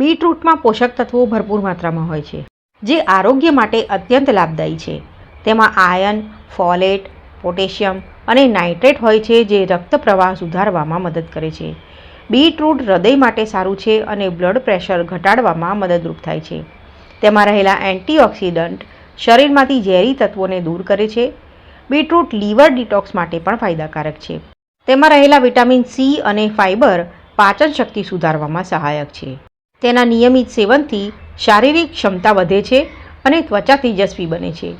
બીટરૂટમાં પોષક તત્વો ભરપૂર માત્રામાં હોય છે, જે આરોગ્ય માટે અત્યંત લાભદાયી છે. તેમાં આયન, ફોલેટ, પોટેશિયમ અને નાઇટ્રેટ હોય છે, જે રક્ત પ્રવાહ સુધારવામાં મદદ કરે છે. બીટરૂટ હૃદય માટે સારું છે અને બ્લડ પ્રેશર ઘટાડવામાં મદદરૂપ થાય છે. તેમાં રહેલા એન્ટીઓક્સિડન્ટ શરીરમાંથી ઝેરી તત્વોને દૂર કરે છે. બીટરૂટ લીવર ડિટોક્સ માટે પણ ફાયદાકારક છે. તેમાં રહેલા વિટામિન સી અને ફાઇબર પાચન શક્તિ સુધારવામાં સહાયક છે. તેના નિયમિત સેવનથી શારીરિક ક્ષમતા વધે છે અને ત્વચા તેજસ્વી બને છે.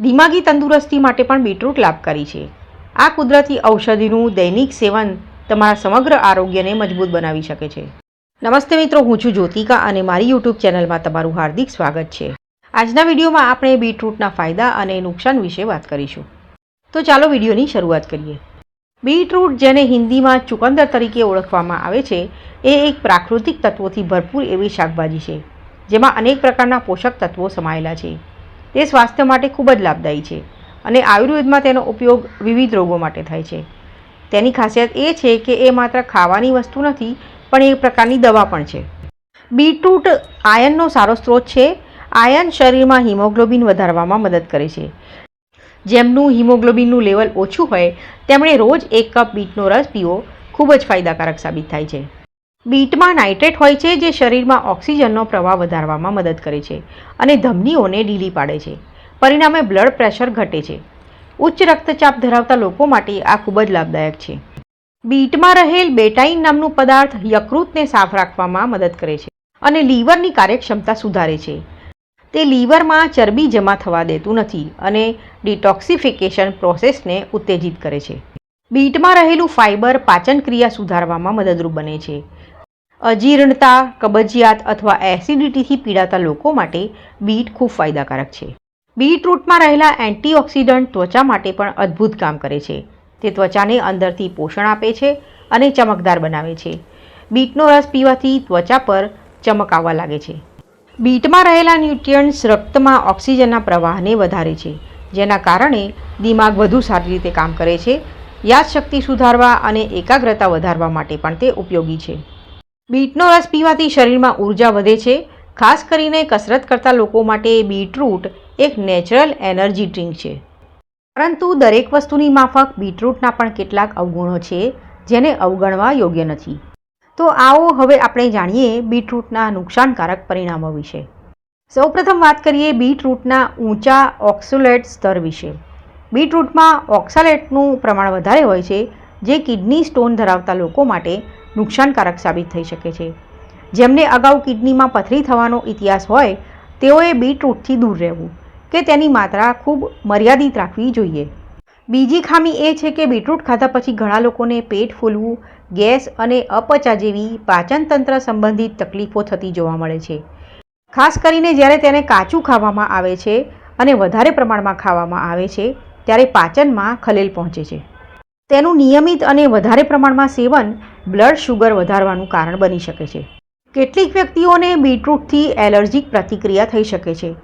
દિમાગી તંદુરસ્તી માટે પણ બીટરૂટ લાભકારી છે. આ કુદરતી ઔષધિનું દૈનિક સેવન તમારા સમગ્ર આરોગ્યને મજબૂત બનાવી શકે છે. નમસ્તે મિત્રો, હું છું જ્યોતિકા અને મારી યુટ્યુબ ચેનલમાં તમારું હાર્દિક સ્વાગત છે. આજના વિડીયોમાં આપણે બીટરૂટના ફાયદા અને નુકસાન વિશે વાત કરીશું. તો ચાલો વિડીયોની શરૂઆત કરીએ. બીટરૂટ, જેને હિન્દીમાં ચુકંદર તરીકે ઓળખવામાં આવે છે, એ એક પ્રાકૃતિક તત્વોથી ભરપૂર એવી શાકભાજી છે, જેમાં અનેક પ્રકારના પોષક તત્વો સમાયેલા છે. તે સ્વાસ્થ્ય માટે ખૂબ જ લાભદાયી છે અને આયુર્વેદમાં તેનો ઉપયોગ વિવિધ રોગો માટે થાય છે. તેની ખાસિયત એ છે કે એ માત્ર ખાવાની વસ્તુ નથી, પણ એક પ્રકારની દવા પણ છે. બીટરૂટ આયનનો સારો સ્ત્રોત છે. આયન શરીરમાં હિમોગ્લોબિન વધારવામાં મદદ કરે છે. જેમનું હિમોગ્લોબિનનું લેવલ ઓછું હોય, તેમણે રોજ એક કપ બીટનો રસ પીવો, ખૂબ જ ફાયદાકારક સાબિત થાય છે. બીટમાં નાઇટ્રેટ હોય છે જે શરીરમાં ઓક્સિજનનો પ્રવાહ વધારવામાં મદદ કરે છે અને ધમનીઓને ઢીલી પાડે છે. પરિણામે બ્લડ પ્રેશર ઘટે છે. ઉચ્ચ રક્તચાપ ધરાવતા લોકો માટે આ ખૂબ જ લાભદાયક છે. બીટમાં રહેલ બેટાઇન નામનું પદાર્થ યકૃતને સાફ રાખવામાં મદદ કરે છે અને લીવરની કાર્યક્ષમતા સુધારે છે. તે લીવરમાં ચરબી જમા થવા દેતું નથી અને ડિટોક્સિફિકેશન પ્રોસેસને ઉત્તેજિત કરે છે. બીટમાં રહેલું ફાઇબર પાચન ક્રિયા સુધારવામાં મદદરૂપ બને છે. અજીર્ણતા, કબજિયાત અથવા એસિડિટીથી પીડાતા લોકો માટે બીટ ખૂબ ફાયદાકારક છે. બીટરૂટમાં રહેલા એન્ટીઓક્સિડન્ટ ત્વચા માટે પણ અદ્ભુત કામ કરે છે. તે ત્વચાને અંદરથી પોષણ આપે છે અને ચમકદાર બનાવે છે. બીટનો રસ પીવાથી ત્વચા પર ચમક આવવા લાગે છે. બીટમાં રહેલા ન્યુટ્રિયન્ટ્સ રક્તમાં ઓક્સિજનના પ્રવાહને વધારે છે, જેના કારણે દિમાગ વધુ સારી રીતે કામ કરે છે, યાદશક્તિ સુધારવા અને એકાગ્રતા વધારવા માટે પણ તે ઉપયોગી છે. બીટનો રસ પીવાથી શરીરમાં ઊર્જા વધે છે, ખાસ કરીને કસરત કરતા લોકો માટે બીટરૂટ એક નેચરલ એનર્જી ડ્રિંક છે. પરંતુ દરેક વસ્તુની માફક બીટરૂટના પણ કેટલાક અવગુણો છે, જેને અવગણવા યોગ્ય નથી. તો આવો હવે આપણે જાણીએ બીટરૂટના નુકસાનકારક પરિણામો વિશે. સૌપ્રથમ વાત કરીએ બીટરૂટના ઊંચા ઓક્સોલેટ સ્તર વિશે. બીટરૂટમાં ઓક્સાલેટનું પ્રમાણ વધારે હોય છે, જે કિડની સ્ટોન ધરાવતા લોકો માટે નુકસાનકારક સાબિત થઈ શકે છે. જેમને અગાઉ કિડનીમાં પથરી થવાનો ઇતિહાસ હોય, તેઓએ બીટરૂટથી દૂર રહેવું, કે તેની માત્રા ખૂબ મર્યાદિત રાખવી જોઈએ. બીજી ખામી એ છે કે બીટરૂટ ખાધા પછી ઘણા લોકોને પેટ ફૂલવું ગેસ અને અપચા જેવી પાચનતંત્ર સંબંધિત તકલીફો થતી જોવા મળે છે. ખાસ કરીને જ્યારે તેને કાચું ખાવામાં આવે છે અને વધારે પ્રમાણમાં ખાવામાં આવે છે, ત્યારે પાચનમાં ખલેલ પહોંચે છે. તેનું નિયમિત અને વધારે પ્રમાણમાં સેવન બ્લડ શુગર વધારવાનું કારણ બની શકે છે. કેટલીક વ્યક્તિઓને બીટરૂટથી એલર્જીક પ્રતિક્રિયા થઈ શકે છે.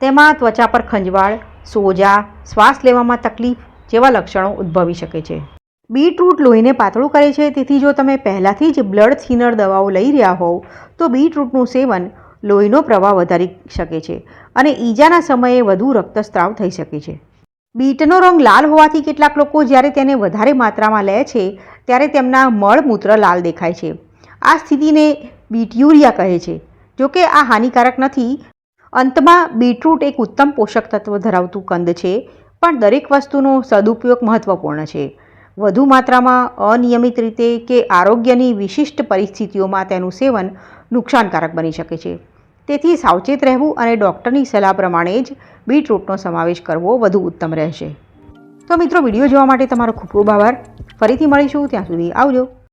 તેમાં ત્વચા પર ખંજવાળ, સોજા, શ્વાસ લેવામાં તકલીફ જેવા લક્ષણો ઉદ્ભવી શકે છે. બીટરૂટ લોહીને પાતળું કરે છે. તેથી જો તમે પહેલાંથી જ બ્લડ થિનર દવાઓ લઈ રહ્યા હોવ, તો બીટરૂટનું સેવન લોહીનો પ્રવાહ વધારી શકે છે અને ઈજાના સમયે વધુ રક્તસ્રાવ થઈ શકે છે. બીટનો રંગ લાલ હોવાથી કેટલાક લોકો જ્યારે તેને વધારે માત્રામાં લે છે, ત્યારે તેમના મળમૂત્ર લાલ દેખાય છે. આ સ્થિતિને બીટયુરિયા કહે છે. જોકે આ હાનિકારક નથી. અંતમાં, બીટરૂટ એક ઉત્તમ પોષક તત્વ ધરાવતું કંદ છે, પણ દરેક વસ્તુનો સદુપયોગ મહત્ત્વપૂર્ણ છે. વધુ માત્રામાં અનિયમિત રીતે કે આરોગ્યની વિશિષ્ટ પરિસ્થિતિઓમાં તેનું સેવન નુકસાનકારક બની શકે છે. તેથી સાવચેત રહેવું અને ડૉક્ટરની સલાહ પ્રમાણે જ બીટરૂટનો સમાવેશ કરવો વધુ ઉત્તમ રહેશે. તો મિત્રો, વીડિયો જોવા માટે તમારો ખૂબ ખૂબ આભાર. ફરીથી મળીશું. ત્યાં સુધી આવજો.